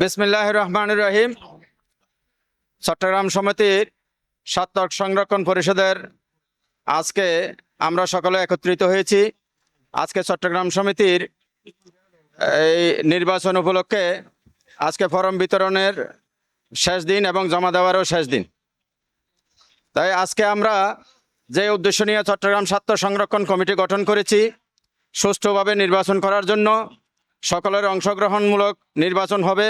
বিসমিল্লাহ রহমান রহিম চট্টগ্রাম সমিতির সাত্তক সংরক্ষণ পরিষদের আজকে আমরা সকলে একত্রিত হয়েছি। আজকে চট্টগ্রাম সমিতির এই নির্বাচন উপলক্ষে আজকে ফরম বিতরণের শেষ দিন এবং জমা দেওয়ারও শেষ দিন। তাই আজকে আমরা যে উদ্দেশ্য নিয়ে চট্টগ্রাম স্বার্থ সংরক্ষণ কমিটি গঠন করেছি, সুষ্ঠুভাবে নির্বাচন করার জন্য সকলের অংশগ্রহণমূলক নির্বাচন হবে।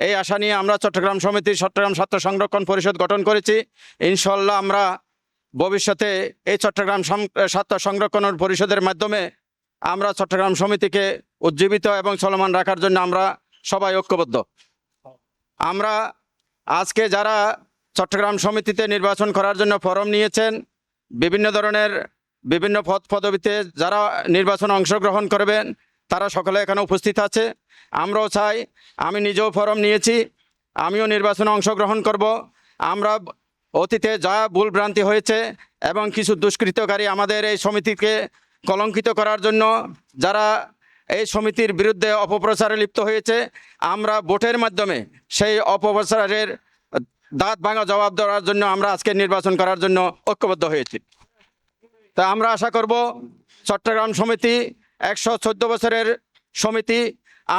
এই আশা নিয়ে আমরা চট্টগ্রাম সমিতির চট্টগ্রাম স্বার্থ সংরক্ষণ পরিষদ গঠন করেছি। ইনশাল্লাহ আমরা ভবিষ্যতে এই চট্টগ্রাম স্বার্থ সংরক্ষণ পরিষদের মাধ্যমে আমরা চট্টগ্রাম সমিতিকে উজ্জীবিত এবং চলমান রাখার জন্য আমরা সবাই ঐক্যবদ্ধ। আমরা আজকে যারা চট্টগ্রাম সমিতিতে নির্বাচন করার জন্য ফরম নিয়েছেন, বিভিন্ন ধরনের বিভিন্ন পদ পদবিতে যারা নির্বাচনে অংশগ্রহণ করবেন তারা সকলে এখানে উপস্থিত আছে। আমরাও চাই, আমি নিজেও ফরম নিয়েছি, আমিও নির্বাচনে অংশগ্রহণ করব। আমরা অতীতে যা ভুল ভ্রান্তি হয়েছে এবং কিছু দুষ্কৃতকারী আমাদের এই সমিতিকে কলঙ্কিত করার জন্য যারা এই সমিতির বিরুদ্ধে অপপ্রচারে লিপ্ত হয়েছে, আমরা ভোটের মাধ্যমে সেই অপপ্রচারের দাঁত ভাঙা জবাব দেওয়ার জন্য আমরা আজকে নির্বাচন করার জন্য ঐক্যবদ্ধ হয়েছি। তা আমরা আশা করব, চট্টগ্রাম সমিতি একশো চোদ্দ বছরের সমিতি।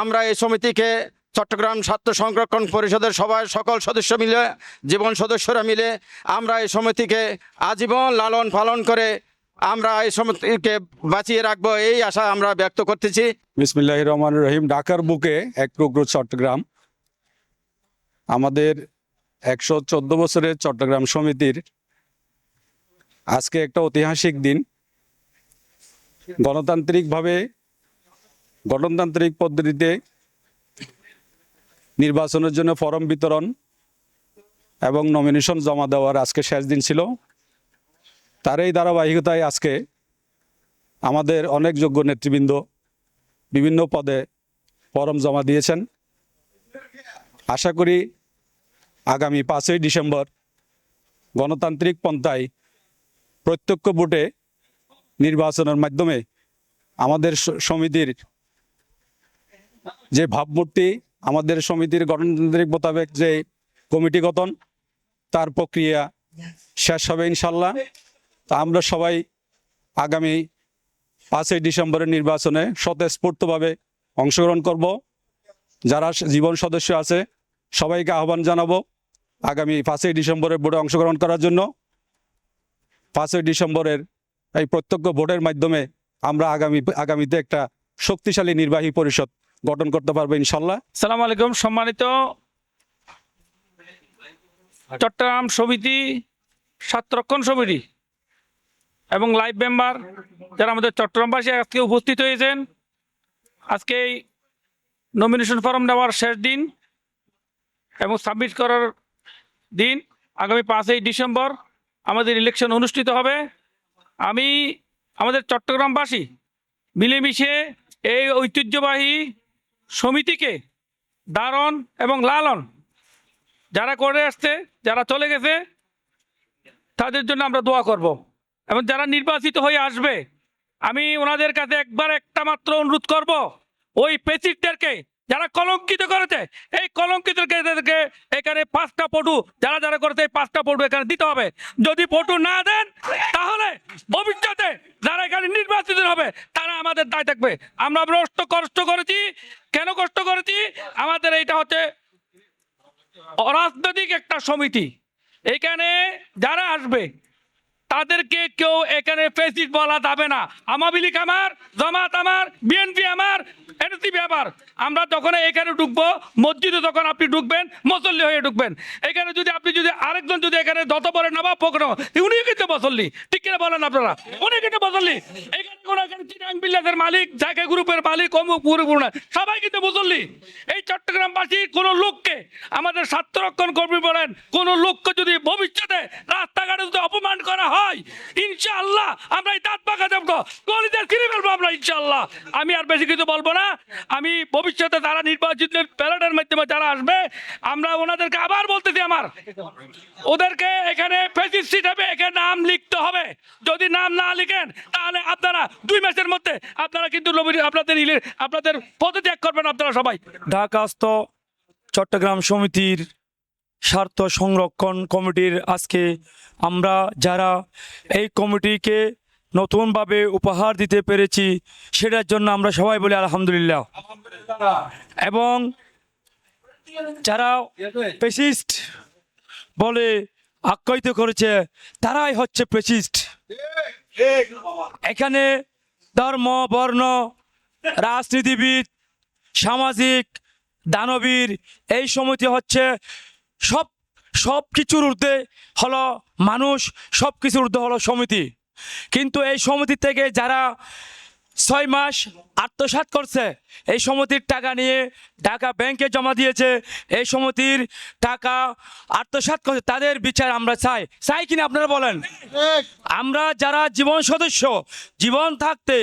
আমরা এই সমিতিকে চট্টগ্রাম স্বার্থ সংরক্ষণ পরিষদের সবাই সকল সদস্য মিলে, জীবন সদস্যরা মিলে আমরা এই সমিতিকে আজীবন লালন পালন করে আমরা এই সমিতিকে বাঁচিয়ে রাখব এই আশা আমরা ব্যক্ত করতেছি। বিসমিল্লাহ রহমান রহিম। ঢাকার বুকে এক টুকরো চট্টগ্রাম। আমাদের একশো চোদ্দ বছরের চট্টগ্রাম সমিতির আজকে একটা ঐতিহাসিক দিন। গণতান্ত্রিকভাবে, গণতান্ত্রিক পদ্ধতিতে নির্বাচনের জন্য ফরম বিতরণ এবং নমিনেশন জমা দেওয়ার আজকে শেষ দিন ছিল। তার এই ধারাবাহিকতায় আজকে আমাদের অনেক যোগ্য নেতৃবৃন্দ বিভিন্ন পদে ফরম জমা দিয়েছেন। আশা করি আগামী পাঁচই ডিসেম্বর গণতান্ত্রিক পন্থায় প্রত্যক্ষ ভোটে নির্বাচনের মাধ্যমে আমাদের সমিতির যে ভাবমূর্তি, আমাদের সমিতির গণতান্ত্রিক মোতাবেক যে কমিটি গঠন, তার প্রক্রিয়া শেষ হবে ইনশাল্লাহ তা আমরা সবাই আগামী পাঁচই ডিসেম্বরের নির্বাচনে স্বতঃস্ফূর্তভাবে অংশগ্রহণ করব। যারা জীবন সদস্য আছে, সবাইকে আহ্বান জানাব আগামী পাঁচই ডিসেম্বরের বোর্ডে অংশগ্রহণ করার জন্য। পাঁচই ডিসেম্বরের এই প্রত্যক্ষ ভোটের মাধ্যমে আমরা আগামী, আগামীতে একটা শক্তিশালী নির্বাহী পরিষদ গঠন করতে পারব ইনশাল্লাহ। সালাম আলাইকুম, সম্মানিত চট্টগ্রাম সমিতি স্বার্থরক্ষণ সমিতি এবং লাইভ মেম্বার যারা আমাদের চট্টগ্রামবাসী আজকে উপস্থিত হয়েছেন। আজকে এই নমিনেশন ফর্ম নেওয়ার শেষ দিন এবং সাবমিট করার দিন। আগামী পাঁচই ডিসেম্বর আমাদের ইলেকশন অনুষ্ঠিত হবে। আমি আমাদের চট্টগ্রামবাসী মিলেমিশে এই ঐতিহ্যবাহী সমিতিকে দারণ এবং লালন যারা করে আসছে, যারা চলে গেছে, তাদের জন্য আমরা দোয়া করব। এবং যারা নির্বাচিত হয়ে আসবে, আমি ওনাদের কাছে একবার একটা মাত্র অনুরোধ করব, ওই পেসিডদেরকে যারা কলঙ্কিত করেছে, এই কলঙ্কিতদেরকে এখানে পাঁচটা পটু, যারা যারা করেছে এই পাঁচটা পটু এখানে দিতে হবে। যদি পটু না দেন, তাহলে ভবিষ্যতে যারা এখানে নির্বাচিত হবে, তারা আমাদের দায় থাকবে। আমরা কষ্ট কষ্ট করেছি। কেন কষ্ট করেছি? আমাদের এইটা হচ্ছে অরাজনৈতিক একটা সমিতি। এখানে যারা আসবে তাদেরকে কেউ এখানে ফেসিট বলা যাবে না। লীগ আমার, জামাত আমার, বিএনপি আমার, এনসিপি আমার। আমরা যখন এখানে ঢুকবো, মসজিদে যখন আপনি ঢুকবেন, মুসল্লি হয়ে ঢুকবেন। এখানে যদি আপনি যদি আরেকজন যদি এখানে যত বড় নবাব পকড়ো উনি কিন্তু মুসল্লি। ঠিক কিনা বলেন আপনারা? উনি কিন্তু মুসল্লি। এখানে কোনো এখানে মালিক, জায়গা গ্রুপের মালিক, অমুক পুরো না। সবাই কিন্তু মুসল্লি। এই চট্টগ্রামবাসী কোন লোককে, আমাদের স্বার্থরক্ষণ কর্মী বলেন, কোন লোককে যদি ভবিষ্যতে রাস্তাঘাটে যদি অপমান করা হয় ইনশাআল্লাহ আমরা এই দাঁত পাকা দেবো। গলিতে ফিরে ফেলব আমরা, ইনশাআল্লাহ। আমি আর বেশি কিছু বলব না। আমি ভবিষ্যতে তারা নির্বাচিত প্যালেটের মাধ্যমে যারা আসবে, আমরা ওনাদেরকে আবার বলতেছি আমার। ওদেরকে এখানে ফেসিস এখানে নাম লিখতে হবে। যদি নাম না লিখেন, তাহলে আপনারা দুই মাসের মধ্যে আপনারা কিন্তু আপনাদের আপনাদের পদত্যাগ করবেন আপনারা সবাই। ঢাকাস্থ চট্টগ্রাম সমিতির স্বার্থ সংরক্ষণ কমিটির আজকে আমরা যারা এই কমিটিকে নতুনভাবে উপহার দিতে পেরেছি, সেটার জন্য আমরা সবাই বলি আলহামদুলিল্লাহ। এবং যারা পেসিস্ট বলে আখ্যায়িত করেছে, তারাই হচ্ছে পেসিস্ট এখানে ধর্ম, বর্ণ, রাজনীতিবিদ, সামাজিক, দানবীর, এই সমিতি হচ্ছে সব সব কিছুর ঊর্ধ্বে হলো মানুষ, সব কিছুর ঊর্ধ্বে হলো সমিতি। কিন্তু এই সমিতি থেকে যারা ছয় মাস আত্মসাৎ করছে। এই সমিতির টাকা নিয়ে ঢাকা ব্যাংকে জমা দিয়েছে। এই সমিতির টাকা আত্মসাৎ করছে তাদের বিচার আমরা চাই। চাই কিনা আপনারা বলেন? আমরা যারা জীবন সদস্য জীবন থাকতে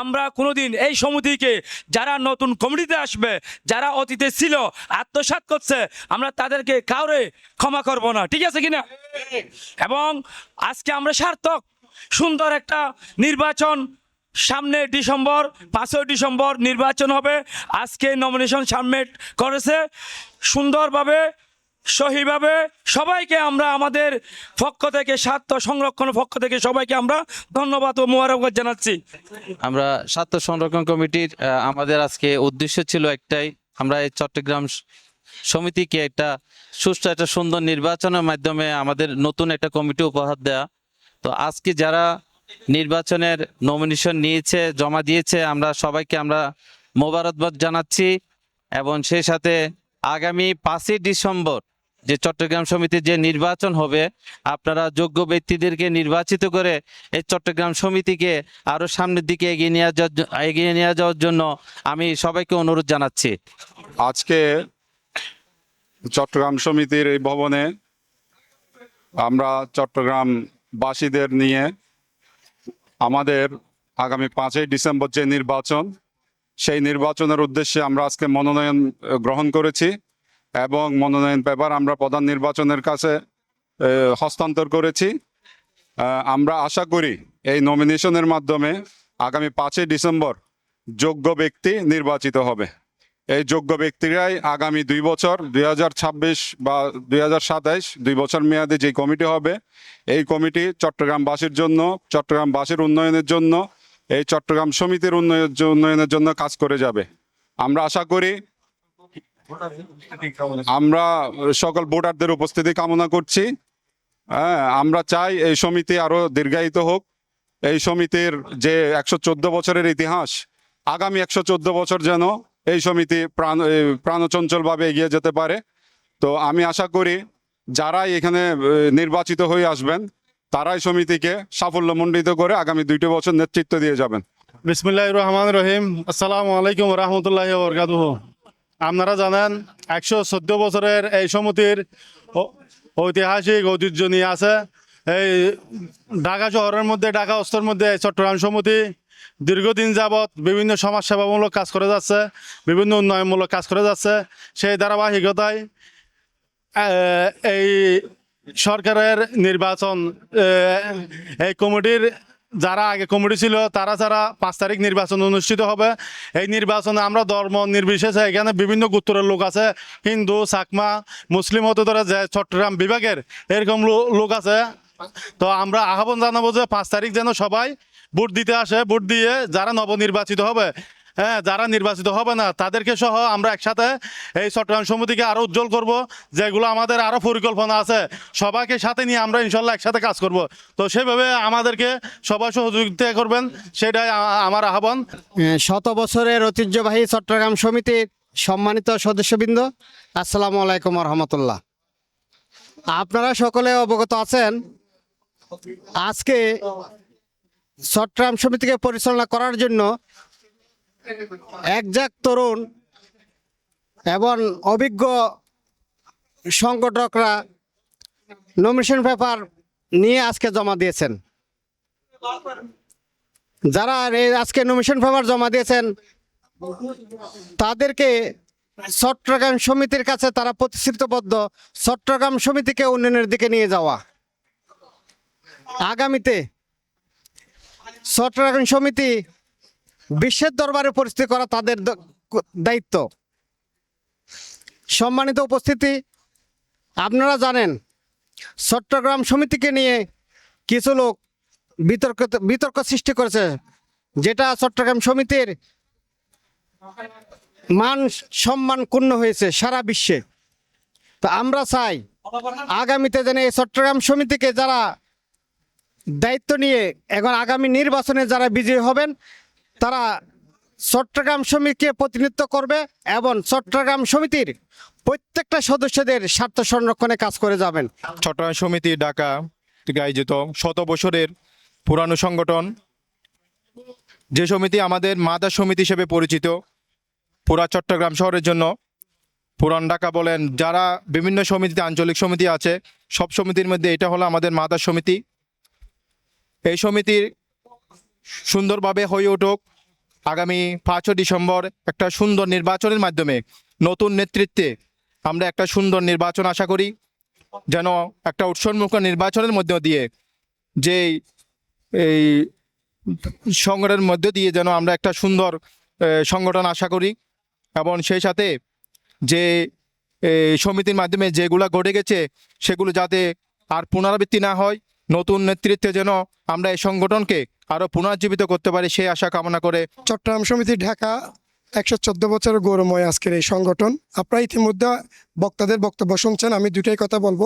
আমরা কোনোদিন এই সমিতিকে যারা নতুন কমিটিতে আসবে যারা অতীতে ছিল আত্মসাৎ করছে আমরা তাদেরকে কাউরে ক্ষমা করব না। ঠিক আছে কিনা? এবং আজকে আমরা সার্থক সুন্দর একটা নির্বাচন সামনে ডিসেম্বর, পাঁচই ডিসেম্বর নির্বাচন হবে। আজকে নমিনেশন সাবমিট করেছে। সুন্দরভাবে, সহিভাবে সবাইকে আমরা আমাদের পক্ষ থেকে, স্বার্থ সংরক্ষণের পক্ষ থেকে সবাইকে আমরা ধন্যবাদ ও মোবারকবাদ জানাচ্ছি। আমরা স্বার্থ সংরক্ষণ কমিটির আমাদের আজকে উদ্দেশ্য ছিল একটাই। আমরা এই চট্টগ্রাম সমিতিকে একটা সুষ্ঠু, একটা সুন্দর নির্বাচনের মাধ্যমে আমাদের নতুন একটা কমিটি উপহার দেয়া। তো আজকে যারা নির্বাচনের নমিনেশন নিয়েছে, জমা দিয়েছে। আমরা সবাইকে আমরা মোবারকবাদ জানাচ্ছি। এবং সেই সাথে আগামী পাঁচই ডিসেম্বর যে চট্টগ্রাম সমিতির যে নির্বাচন হবে, আপনারা যোগ্য ব্যক্তিদেরকে নির্বাচিত করে এই চট্টগ্রাম সমিতিকে আরও সামনের দিকে এগিয়ে নিয়ে যাওয়ার এগিয়ে নিয়ে যাওয়ার জন্য আমি সবাইকে অনুরোধ জানাচ্ছি। আজকে চট্টগ্রাম সমিতির এই ভবনে আমরা চট্টগ্রাম বাসীদের নিয়ে আমাদের আগামী পাঁচই ডিসেম্বর যে নির্বাচন, সেই নির্বাচনের উদ্দেশ্যে আমরা আজকে মনোনয়ন গ্রহণ করেছি এবং মনোনয়ন পেপার আমরা প্রধান নির্বাচনের কাছে হস্তান্তর করেছি। আমরা আশা করি এই নমিনেশনের মাধ্যমে আগামী পাঁচই ডিসেম্বর যোগ্য ব্যক্তি নির্বাচিত হবে। এই যোগ্য ব্যক্তিরাই আগামী দুই বছর, দুই হাজার ছাব্বিশ বা দুই দুই বছর মেয়াদে যে কমিটি হবে, এই কমিটি চট্টগ্রামবাসীর জন্য, চট্টগ্রামবাসীর উন্নয়নের জন্য, এই চট্টগ্রাম সমিতির উন্নয়নের জন্য কাজ করে যাবে। আমরা আশা করি আমরা সকল ভোটারদের উপস্থিতি কামনা করছি। হ্যাঁ আমরা চাই এই সমিতি আরও দীর্ঘায়িত হোক। এই সমিতির যে একশো চোদ্দ বছরের ইতিহাস, আগামী একশো চোদ্দ বছর যেন এই সমিতি প্রাণ প্রাণচঞ্চলভাবে এগিয়ে যেতে পারে। তো আমি আশা করি যারাই এখানে নির্বাচিত হয়ে আসবেন, তারাই সমিতিকে সাফল্যমণ্ডিত করে আগামী দুইটি বছর নেতৃত্ব দিয়ে যাবেন। বিসমুল্লাহ রহমান রহিম। আসসালামু আলাইকুম রহমতুল্লাহ বরকাতুহ। আপনারা জানেন, একশো চোদ্দ বছরের এই সমিতির ঐতিহাসিক ঐতিহ্য নিয়ে আছে। এই ঢাকা শহরের মধ্যে, ঢাকা অস্তর মধ্যে চট্টগ্রাম সমিতি দীর্ঘদিন যাবৎ বিভিন্ন সমাজ সেবামূলক কাজ করে যাচ্ছে, বিভিন্ন উন্নয়নমূলক কাজ করে যাচ্ছে। সেই ধারাবাহিকতায় এই সরকারের নির্বাচন এই কমিটির যারা আগে কমিটি ছিল, তারা ছাড়া পাঁচ তারিখ নির্বাচন অনুষ্ঠিত হবে। এই নির্বাচনে আমরা ধর্ম নির্বিশেষে এখানে বিভিন্ন গোত্রের লোক আছে। হিন্দু, চাকমা, মুসলিম হতে ধরে যে চট্টগ্রাম বিভাগের এরকম লোক আছে। তো আমরা আহ্বান জানাব যে পাঁচ তারিখ যেন সবাই ভোট দিতে আসে, ভোট দিয়ে যারা নবনির্বাচিত হবে হ্যাঁ যারা নির্বাচিত হবে না, তাদেরকে সহ আমরা একসাথে এই চট্টগ্রাম সমিতিকে আরও উজ্জ্বল করব, যেগুলো আমাদের আরও পরিকল্পনা আছে। সবাইকে সাথে নিয়ে আমরা ইনশাল্লাহ একসাথে কাজ করব। তো সেভাবে আমাদেরকে সবাই সহযোগিতা করবেন, সেটাই আমার আহ্বান। শত বছরের ঐতিহ্যবাহী চট্টগ্রাম সমিতির সম্মানিত সদস্যবৃন্দ, আসসালামু আলাইকুম রহমতুল্লাহ আপনারা সকলে অবগত আছেন, আজকে চট্টগ্রাম সমিতিকে পরিচালনা করার জন্য একজাক তরুণ এবং অভিজ্ঞ সংগঠকরা নমিনেশন পেপার নিয়ে আজকে জমা দিয়েছেন। যারা আজকে নমিশন পেপার জমা দিয়েছেন, তাদেরকে চট্টগ্রাম সমিতির কাছে তারা প্রতিশ্রুতিবদ্ধ, চট্টগ্রাম সমিতিকে উন্নয়নের দিকে নিয়ে যাওয়া। আগামীতে চট্টগ্রাম সমিতি বিশ্বের দরবারে পরিস্থিতি করা তাদের দায়িত্ব। সম্মানিত উপস্থিতি, আপনারা জানেন চট্টগ্রাম সমিতিকে নিয়ে কিছু লোক বিতর্ক বিতর্ক সৃষ্টি করেছে, যেটা চট্টগ্রাম সমিতির মান সম্মান ক্ষুণ্ণ হয়েছে সারা বিশ্বে। তো আমরা চাই, আগামীতে যেন এই চট্টগ্রাম সমিতিকে যারা দায়িত্ব নিয়ে এখন আগামী নির্বাচনে যারা বিজয়ী হবেন, তারা চট্টগ্রাম সমিতিকে প্রতিনিধিত্ব করবে এবং চট্টগ্রাম সমিতির প্রত্যেকটা সদস্যদের স্বার্থ সংরক্ষণে কাজ করে যাবেন। চট্টগ্রাম সমিতি ঢাকা আয়োজিত শত বছরের পুরানো সংগঠন। যে সমিতি আমাদের মাদা সমিতি হিসেবে পরিচিত, পুরা চট্টগ্রাম শহরের জন্য। পুরান ঢাকা বলেন, যারা বিভিন্ন সমিতিতে আঞ্চলিক সমিতি আছে, সব সমিতির মধ্যে এটা হলো আমাদের মাদার সমিতি। এই সমিতির সুন্দরভাবে হয়ে উঠুক আগামী পাঁচই ডিসেম্বর একটা সুন্দর নির্বাচনের মাধ্যমে নতুন নেতৃত্বে আমরা একটা সুন্দর নির্বাচন আশা করি, যেন একটা উৎসন্মুখ নির্বাচনের মধ্য দিয়ে যে এই সংগঠনের মধ্য দিয়ে যেন আমরা একটা সুন্দর সংগঠন আশা করি এবং সেই সাথে যে সমিতির মাধ্যমে যেগুলো ঘটে গেছে সেগুলো যাতে আর পুনরাবৃত্তি না হয়। নতুন নেতৃত্বে যেন আমরা এই সংগঠনকে আরও পুনর্জীবিত করতে পারি, সেই আশা কামনা করে চট্টগ্রাম সমিতি ঢাকা একশো চোদ্দ বছরের গৌরময় আজকের এই সংগঠন। আপনারা ইতিমধ্যে বক্তাদের বক্তব্য শুনছেন, আমি দুটাই কথা বলব।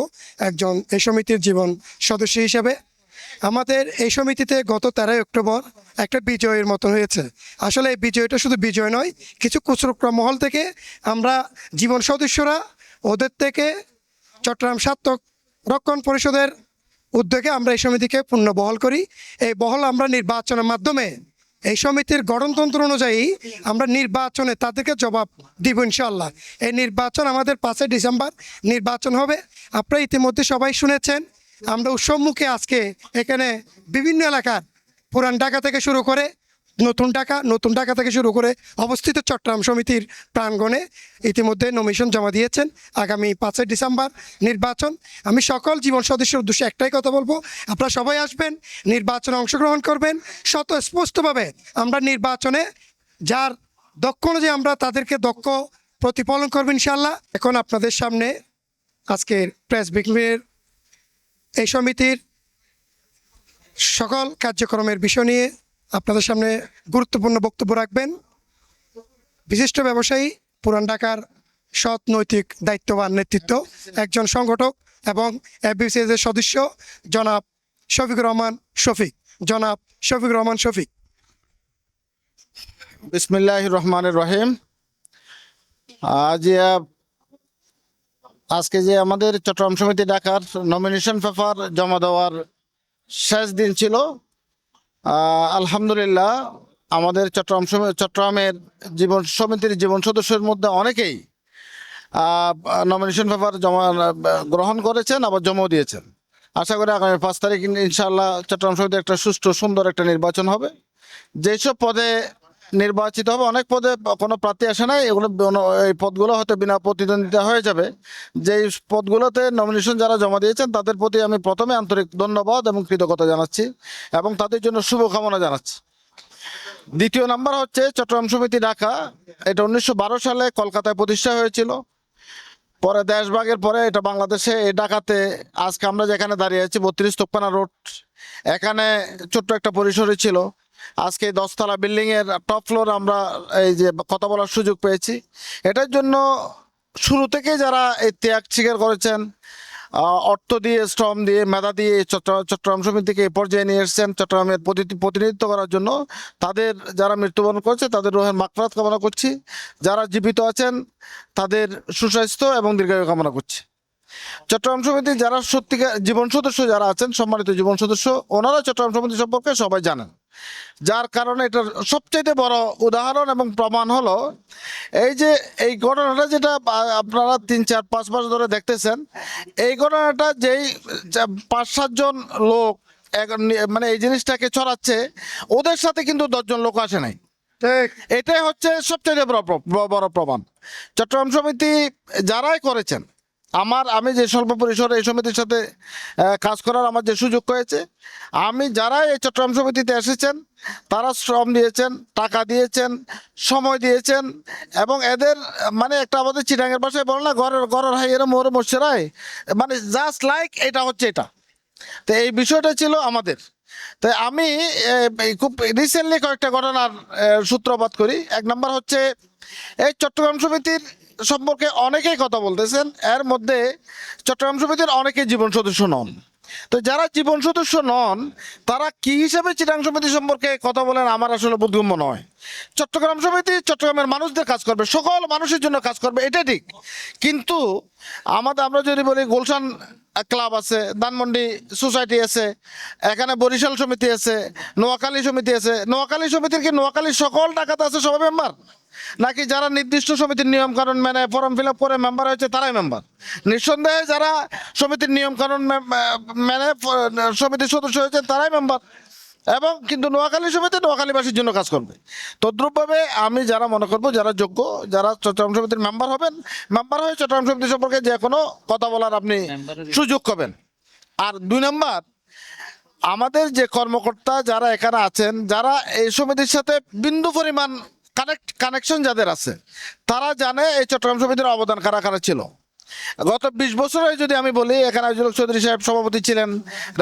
একজন এই সমিতির জীবন সদস্য হিসেবে। আমাদের এই সমিতিতে গত তেরোই অক্টোবর একটা বিজয়ের মতন হয়েছে। আসলে এই বিজয়টা শুধু বিজয় নয়, কিছু কুচরুক্রা মহল থেকে আমরা জীবন সদস্যরা, ওদের থেকে চট্টগ্রাম সার্থক রক্ষণ পরিষদের উদ্যোগে আমরা এই সমিতিকে পূর্ণ বহল করি। এই বহল আমরা নির্বাচনের মাধ্যমে এই সমিতির গঠনতন্ত্র অনুযায়ী আমরা নির্বাচনে তাদেরকে জবাব দিব ইনশাল্লাহ এই নির্বাচন আমাদের পাঁচই ডিসেম্বর নির্বাচন হবে। আপনারা ইতিমধ্যে সবাই শুনেছেন। আমরা উৎসবমুখে আজকে এখানে বিভিন্ন এলাকার পুরান ঢাকা থেকে শুরু করে নতুন ঢাকা নতুন ঢাকা থেকে শুরু করে অবস্থিত চট্টগ্রাম সমিতির প্রাঙ্গণে ইতিমধ্যে নমিশন জমা দিয়েছেন আগামী পাঁচই ডিসেম্বর নির্বাচন। আমি সকল জীবন সদস্যের উদ্দেশ্যে একটাই কথা বলব, আপনারা সবাই আসবেন, নির্বাচনে অংশগ্রহণ করবেন। শত স্পষ্টভাবে আমরা নির্বাচনে যার দক্ষ অনুযায়ী আমরা তাদেরকে দক্ষ প্রতিপালন করব ইনশাল্লাহ এখন আপনাদের সামনে আজকের প্রেস বিক্রির এই সমিতির সকল কার্যক্রমের বিষয় নিয়ে আপনাদের সামনে গুরুত্বপূর্ণ বক্তব্য রাখবেন। বিশিষ্ট ব্যবসায়ী, পুরান ঢাকার সৎ নৈতিক দায়িত্ববান নেতৃত্ব, একজন সংগঠক এবং এফবিসিএস এর সদস্য জনাব শফিক রহমান শফিক। জনাব শফিক রহমান শফিক। বিসমিল্লাহ রহমানের রহিম। আজ আজকে যে আমাদের চট্টগ্রাম সমিতি ডাকার নমিনেশন পেপার জমা দেওয়ার শেষ দিন ছিল আলহামদুলিল্লাহ, আমাদের চট্টগ্রাম চট্টগ্রামের জীবন, সমিতির জীবন সদস্যের মধ্যে অনেকেই নমিনেশন পেপার জমা, গ্রহণ করেছেন, আবার জমাও দিয়েছেন। আশা করি আগামী পাঁচ তারিখ ইনশাআল্লাহ চট্টগ্রাম সমিতি একটা সুষ্ঠু, সুন্দর একটা নির্বাচন হবে। যেসব পদে নির্বাচিত হবে, অনেক পদে কোনো প্রার্থী আসে নাই, এগুলো এই পদগুলো হয়তো বিনা প্রতিদ্বন্দ্বিতা হয়ে যাবে। যেই পদগুলোতে নমিনেশন যারা জমা দিয়েছেন, তাদের প্রতি আমি প্রথমে আন্তরিক ধন্যবাদ এবং কৃতজ্ঞতা জানাচ্ছি এবং তাদের জন্য শুভকামনা জানাচ্ছি। দ্বিতীয় নাম্বার হচ্ছে চট্টগ্রাম সমিতি ঢাকা। এটা উনিশশো বারো সালে কলকাতায় প্রতিষ্ঠা হয়েছিল। পরে দেশভাগের পরে এটা বাংলাদেশে, এই ঢাকাতে আজকে আমরা যেখানে দাঁড়িয়ে আছি, বত্রিশ তোপ্পানা রোড, এখানে ছোট্ট একটা পরিসরে ছিল। আজকে দশতলা বিল্ডিং এর টপ ফ্লোর আমরা এই যে কথা বলার সুযোগ পেয়েছি। এটার জন্য শুরু থেকে যারা এই ত্যাগ স্বীকার করেছেন অর্থ দিয়ে, শ্রম দিয়ে, মেধা দিয়ে চট্টগ্রাম সমিতিকে এই পর্যায়ে নিয়ে এসেছেন, চট্টগ্রামের প্রতি- প্রতিনিধিত্ব করার জন্য। তাদের যারা মৃত্যুবরণ করেছে, তাদের রোহের মাকফরাত কামনা করছি। যারা জীবিত আছেন, তাদের সুস্বাস্থ্য এবং দীর্ঘায়ু কামনা করছি। চট্টগ্রাম সমিতি যারা সত্যিকার জীবন সদস্য যারা আছেন, সম্মানিত জীবন সদস্য, ওনারা চট্টগ্রাম সমিতি সম্পর্কে সবাই জানেন। যার কারণে এটার সবচেয়ে বড় উদাহরণ এবং প্রমাণ হলো এই যে এই ঘটনাটা যেটা আপনারা তিন চার পাঁচ মাস ধরে দেখতেছেন এই ঘটনাটা যেই পাঁচ সাতজন লোক মানে এই জিনিসটাকে ছড়াচ্ছে ওদের সাথে কিন্তু দশজন লোক আসে নাই। এটাই হচ্ছে সবচেয়ে বড় বড় প্রমাণ। চট্টগ্রাম সমিতি যারাই করেছেন আমার, আমি যে স্বল্প পরিসরে এই সমিতির সাথে কাজ করার আমার যে সুযোগ হয়েছে, আমি যারা এই চট্টগ্রাম সমিতিতে এসেছেন, তারা শ্রম দিয়েছেন, টাকা দিয়েছেন, সময় দিয়েছেন, এবং এদের মানে একটা আমাদের চিটাঙ্গের ভাষায় বলে না, ঘরের ঘরের হাই এরা মোর মশরাই মানে জাস্ট লাইক এটা হচ্ছে এটা। তো এই বিষয়টা ছিল আমাদের। তাই আমি খুব রিসেন্টলি কয়েকটা ঘটনার সূত্রপাত করি। এক নম্বর হচ্ছে, এই চট্টগ্রাম সমিতির সম্পর্কে অনেকেই কথা বলতেছেন। এর মধ্যে চট্টগ্রাম সমিতির অনেকে জীবন সদস্য নন। তো যারা জীবন সদস্য নন, তারা কি হিসাবে চিটাং সমিতি সম্পর্কে কথা বলেন, আমার আসলে বোধগম্য নয়। চট্টগ্রাম সমিতি, চট্টগ্রামের মানুষদের কাজ করবে, সকল মানুষের জন্য কাজ করবে এটা ঠিক। কিন্তু আমাদের, আমরা যদি বলি গুলশান ক্লাব আছে, ধানমন্ডি সোসাইটি আছে, এখানে বরিশাল সমিতি আছে, নোয়াখালী সমিতি আছে, নোয়াখালী সমিতির কি নোয়াখালীর সকল টাকাতে আছে সবাই মেম্বার? নাকি যারা নির্দিষ্ট সমিতির নিয়ম কানুন মেনে ফর্ম ফিল আপ করে মেম্বার হয়েছে তারাই মেম্বার? নিঃসন্দেহে যারা সমিতির নিয়ম কানুন মেনে সমিতির সদস্য হয়েছে তারাই মেম্বার। এবং কিন্তু নোয়াখালী সমিতি নোয়াখালীবাসীর জন্য কাজ করবে। তদ্রুপভাবে আমি যারা মনে করব যারা যোগ্য যারা চট্টগ্রাম সমিতির মেম্বার হবেন মেম্বার হয়ে চট্টগ্রাম সমিতি সম্পর্কে যে কোনো কথা বলার আপনি সুযোগ পাবেন। আর দুই নম্বর আমাদের যে কর্মকর্তা যারা এখানে আছেন যারা এই সমিতির সাথে বিন্দু পরিমাণ কানেক্ট কানেকশন যাদের আছে তারা জানে এই চট্টগ্রাম সমিতির অবদান কারা কারা ছিল। গত বিশ বছরে যদি আমি বলি, এখানে আজুল চৌধুরী সাহেব সভাপতি ছিলেন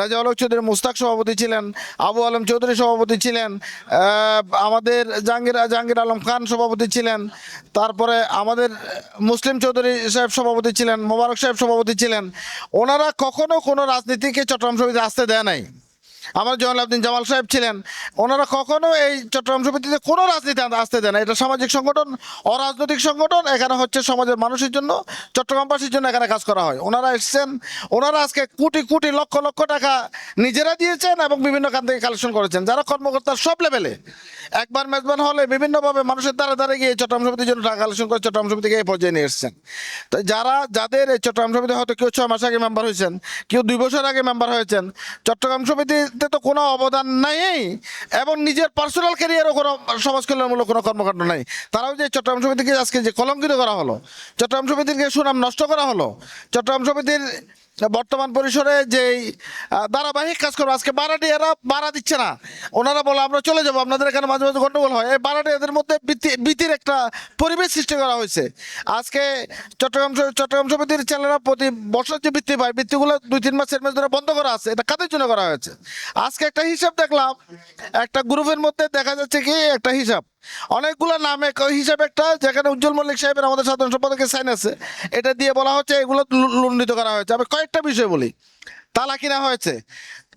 রাজা আলক চৌধুরী মুস্তাক সভাপতি ছিলেন, আবু আলম চৌধুরী সভাপতি ছিলেন আমাদের জাহাঙ্গীর জাহাঙ্গীর আলম খান সভাপতি ছিলেন, তারপরে আমাদের মুসলিম চৌধুরী সাহেব সভাপতি ছিলেন, মোবারক সাহেব সভাপতি ছিলেন, ওনারা কখনো কোনো রাজনীতিকে চট্টগ্রাম সমিতি আসতে দেয় নাই। আমার জয়নাল আবদিন জামাল সাহেব ছিলেন। ওনারা কখনো এই চট্টগ্রাম সমিতিতে কোনো রাজনীতি আসতে দেয় না। এটা সামাজিক সংগঠন, অরাজনৈতিক সংগঠন, এখানে হচ্ছে সমাজের মানুষের জন্য, চট্টগ্রামবাসীর জন্য এখানে কাজ করা হয়। ওনারা এসছেন, ওনারা আজকে কোটি কোটি লক্ষ লক্ষ টাকা নিজেরা দিয়েছেন এবং বিভিন্ন খান থেকে কালেকশন করেছেন। যারা কর্মকর্তা সব লেভেলে একবার মেজবান হলে বিভিন্নভাবে মানুষের দ্বারা দ্বারা গিয়ে চট্টগ্রাম সমিতির জন্য টাকা কালেকশন করে চট্টগ্রাম সমিতিকে এই পর্যায়ে নিয়ে এসছেন। তো যারা, যাদের এই চট্টগ্রাম সমিতি হয়তো কেউ ছয় মাস আগে মেম্বার হয়েছেন, কেউ দুই বছর আগে মেম্বার হয়েছেন, চট্টগ্রাম সমিতিতে তো কোনো অবদান নাই এবং নিজের পার্সোনাল ক্যারিয়ারও কোনো সমাজ কল্যাণমূলক কোনো কর্মকাণ্ড নাই। তারাও যে চট্টগ্রাম সমিতিকে আজকে যে কলঙ্কিত করা হলো, চট্টগ্রাম সমিতিকে সুনাম নষ্ট করা হলো, চট্টগ্রাম সমিতির বর্তমান পরিসরে যেই ধারাবাহিক কাজ করব আজকে বারাটি এরা বাড়া দিচ্ছে না। ওনারা বলে, আমরা চলে যাব। আপনাদের এখানে মাঝে মাঝে গন্ডগোল হয়। এই বারাটি এদের মধ্যে ভীতির একটা পরিবেশ সৃষ্টি করা হয়েছে। আজকে চট্টগ্রাম চট্টগ্রাম সমিতির ছেলেরা প্রতি বছর যে বৃত্তি পায়, বৃত্তিগুলো দুই, তিন মাস চার মাস ধরে বন্ধ করা আছে। এটা কাদের জন্য করা হয়েছে? আজকে একটা হিসাব দেখলাম, একটা গ্রুপের মধ্যে দেখা যাচ্ছে কি, একটা হিসাব। অনেকগুলো নামে ক- হিসাব একটা, যেখানে উজ্জ্বল মল্লিক সাহেবের আমাদের সাধারণ সম্পাদকের সাইন আছে। এটা দিয়ে বলা হচ্ছে এগুলো লু- লুণ্ঠিত করা হয়েছে। আমি কয়েকটা বিষয় বলি। তালা কিনা হয়েছে।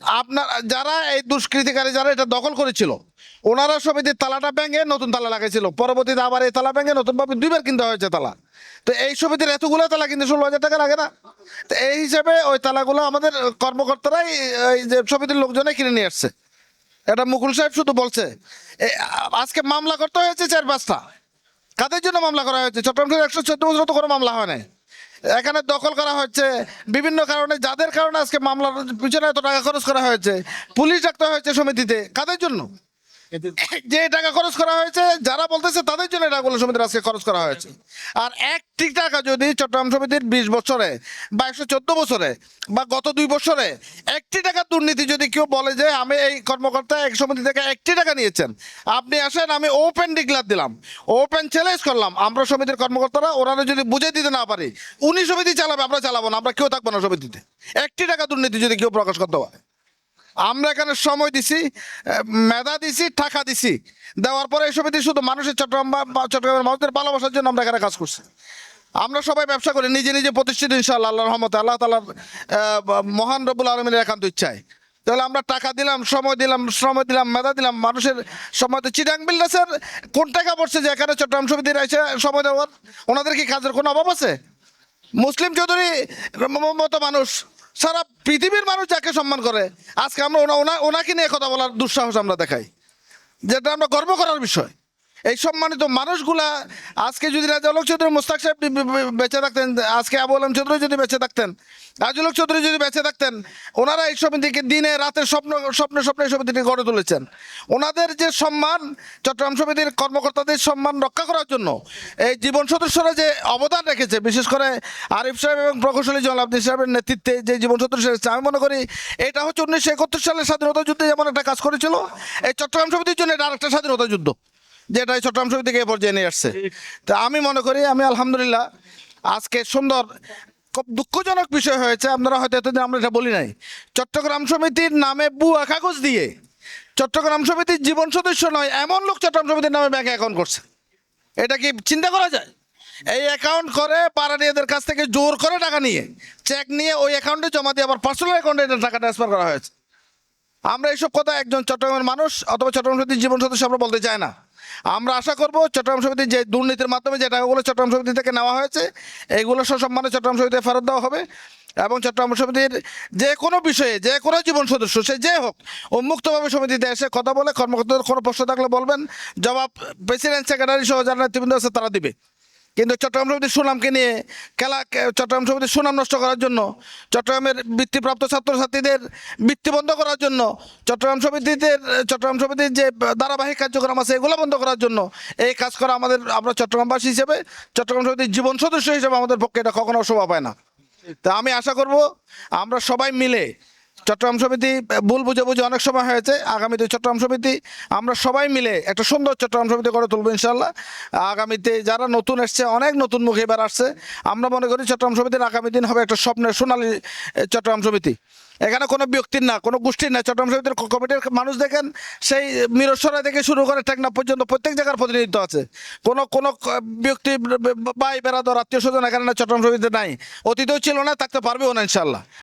আপনার, যারা এই দুষ্কৃতিকারী যারা এটা দখল করেছিল, ওনারা সমিতির তালাটা ভেঙে নতুন তালা লাগাইছিল। পরবর্তীতে আবার এই তালা ভেঙে নতুনভাবে দুইবার কিনতে হয়েছে তালা। তো এই সমিতির এতগুলো তালা কিনতে ষোলো হাজার টাকা লাগে না? তো এই হিসাবে ওই তালাগুলো আমাদের কর্মকর্তারাই এই যে সমিতির লোকজনে কিনে নিয়ে আসছে। এটা মুকুল সাহেব শুধু বলছে। আজকে মামলা করতে হয়েছে চার পাঁচটা। কাদের জন্য মামলা করা হয়েছে? চট্টগ্রাম একশো চোদ্দ বছর তো কোনো মামলা হয় না এখানে দখল করা হচ্ছে বিভিন্ন কারণে, যাদের কারণে আজকে মামলার পিছনে এত টাকা খরচ করা হয়েছে, পুলিশ ডাকতে হয়েছে সমিতিতে। কাদের জন্য? যে টাকা খরচ করা হয়েছে, যারা বলতেছে তাদের জন্য এটা টাকাগুলো সমিতির আজকে খরচ করা হয়েছে। আর একটি টাকা যদি চট্টগ্রাম সমিতির বিশ বছরে বা একশো চোদ্দ বছরে বা গত দুই বছরে একটি টাকা দুর্নীতি যদি কেউ বলে যে আমি এই কর্মকর্তা এক সমিতি থেকে একটি টাকা নিয়েছেন, আপনি আসেন, আমি ওপেন ডিক্লার দিলাম। ওপেন চ্যালেঞ্জ করলাম, আমরা সমিতির কর্মকর্তারা, ওনারা যদি বুঝে দিতে না পারি, উনি সমিতি চালাবে, আমরা চালাবো না, আমরা কেউ থাকব না সমিতিতে। একটি টাকা দুর্নীতি যদি কেউ প্রকাশ করতে পারে। আমরা এখানে সময় দিছি মেধা দিছি, টাকা দিছি। দেওয়ার পরে এই সমিতি শুধু মানুষের চট্টগ্রাম বা- চট্টগ্রামের মানুষদের ভালোবাসার জন্য আমরা এখানে কাজ করছি। আমরা সবাই ব্যবসা করি, নিজে নিজে প্রতিষ্ঠিত ইনশাআল্লাহ আল্লাহ রহমতে, আল্লাহ তালার মহান রবুল আলমিনের একান্ত ইচ্ছায়। তাহলে আমরা টাকা দিলাম, সময় দিলাম, শ্রম দিলাম, মেধা দিলাম, মানুষের সময় তো চিটাং বিল্ডাসের কোন টাকা পড়ছে যে এখানে চট্টগ্রাম সমিতির এসে সময় দেওয়ার? ওনাদের কি কাজের কোনো অভাব আছে? মুসলিম চৌধুরী মতো মানুষ। সারা পৃথিবীর মানুষ যাকে সম্মান করে। আজকে আমরা ওনা ওনা ওনাকে নিয়ে কথা বলার দুঃসাহস আমরা দেখাই। যেটা আমরা গর্ব করার বিষয়। এই সম্মানিত মানুষগুলা, আজকে যদি রাজাউলক চৌধুরী মুস্তাক সাহেব বেঁচে থাকতেন, আজকে আবু আলম চৌধুরী যদি বেঁচে থাকতেন রাজুলক চৌধুরী যদি বেঁচে থাকতেন, ওনারা এই সমিতিকে দিনে, রাতে স্বপ্ন, স্বপ্নে স্বপ্নে এই সমিতিটি গড়ে তুলেছেন। ওনাদের যে সম্মান, চট্টগ্রাম সমিতির কর্মকর্তাদের সম্মান রক্ষা করার জন্য এই জীবন সদস্যরা যে অবদান রেখেছে, বিশেষ করে আরিফ সাহেব এবং প্রকৌশলী জল আব্দিন সাহেবের নেতৃত্বে যে জীবন সদস্য রেখেছে আমি মনে করি এটা হচ্ছে উনিশশো একাত্তর সালের স্বাধীনতা যুদ্ধে যেমন একটা কাজ করেছিল, এই চট্টগ্রাম সমিতির জন্য এটা আরেকটা স্বাধীনতা যুদ্ধ। যেটা এই চট্টগ্রাম সমিতিকে এ পর্যায়ে নিয়ে আসছে। তা আমি মনে করি, আমি আলহামদুলিল্লাহ আজকে সুন্দর, খুব দুঃখজনক বিষয় হয়েছে, আপনারা হয়তো এতদিন আমরা এটা বলি নাই। চট্টগ্রাম সমিতির নামে বুয়া কাগজ দিয়ে, চট্টগ্রাম সমিতির জীবন সদস্য নয়, এমন লোক চট্টগ্রাম সমিতির নামে ব্যাংক অ্যাকাউন্ট করছে। এটা কি চিন্তা করা যায়? এই অ্যাকাউন্ট করে পাড়ানিয়াদের কাছ থেকে জোর করে টাকা নিয়ে চেক নিয়ে ওই অ্যাকাউন্টে জমা দিয়ে আবার পার্সোনাল অ্যাকাউন্টে টাকা ট্রান্সফার করা হয়েছে। আমরা এইসব কথা একজন চট্টগ্রামের মানুষ অথবা চট্টগ্রাম সমিতির জীবন সদস্য আমরা বলতে চাই না। আমরা আশা করব চট্টগ্রাম সমিতির যে দুর্নীতির মাধ্যমে যে টাকাগুলো চট্টগ্রাম সমিতি থেকে নেওয়া হয়েছে, এগুলো সসম্মানে চট্টগ্রাম সমিতিতে ফেরত দেওয়া হবে এবং চট্টগ্রাম সমিতির যে কোনো বিষয়ে, যে কোনো জীবন সদস্য, সে যে হোক, উন্মুক্তভাবে সমিতিতে এসে কথা বলে কর্মকর্তাদের কোনো প্রশ্ন থাকলে বলবেন। জবাব প্রেসিডেন্ট, সেক্রেটারি সহ যারা নেতৃবৃন্দ আছে তারা দিবে। কিন্তু চট্টগ্রাম সমিতির সুনামকে নিয়ে খেলা চট্টগ্রাম সমিতির সুনাম নষ্ট করার জন্য, চট্টগ্রামের বৃত্তিপ্রাপ্ত ছাত্রছাত্রীদের বৃত্তি বন্ধ করার জন্য, চট্টগ্রাম সমিতিদের চট্টগ্রাম সমিতির যে ধারাবাহিক কার্যক্রম আছে, এগুলো বন্ধ করার জন্য, এই কাজ করা আমাদের, আমরা চট্টগ্রামবাসী হিসেবে, চট্টগ্রাম সমিতির জীবন সদস্য হিসেবে আমাদের পক্ষে এটা কখনো শোভা পায় না। তা আমি আশা করব, আমরা সবাই মিলে চট্টগ্রাম সমিতি, ভুল বুঝে বুঝে অনেক সময় হয়েছে। আগামীতে চট্টগ্রাম সমিতি, আমরা সবাই মিলে একটা সুন্দর চট্টগ্রাম সমিতি করে তুলবো ইনশাল্লাহ আগামীতে যারা নতুন এসছে, অনেক নতুন মুখে এবার আসছে। আমরা মনে করি চট্টগ্রাম সমিতির আগামী দিন হবে একটা স্বপ্নের সোনালী চট্টগ্রাম সমিতি। এখানে কোনো ব্যক্তির না, কোনো গোষ্ঠীর না। চট্টগ্রাম সমিতির কমিটির মানুষ দেখেন, সেই মিরসরাই থেকে শুরু করে টেকনাফ পর্যন্ত প্রত্যেক জায়গার প্রতিনিধিত্ব আছে। কোনো কোনো ব্যক্তি ব- ব- ভাই, বেড়াদর আত্মীয় স্বজন এখানে চট্টগ্রাম সমিতিতে নাই। অতীতেও ছিল না, থাকতে পারবেও না ইনশাল্লাহ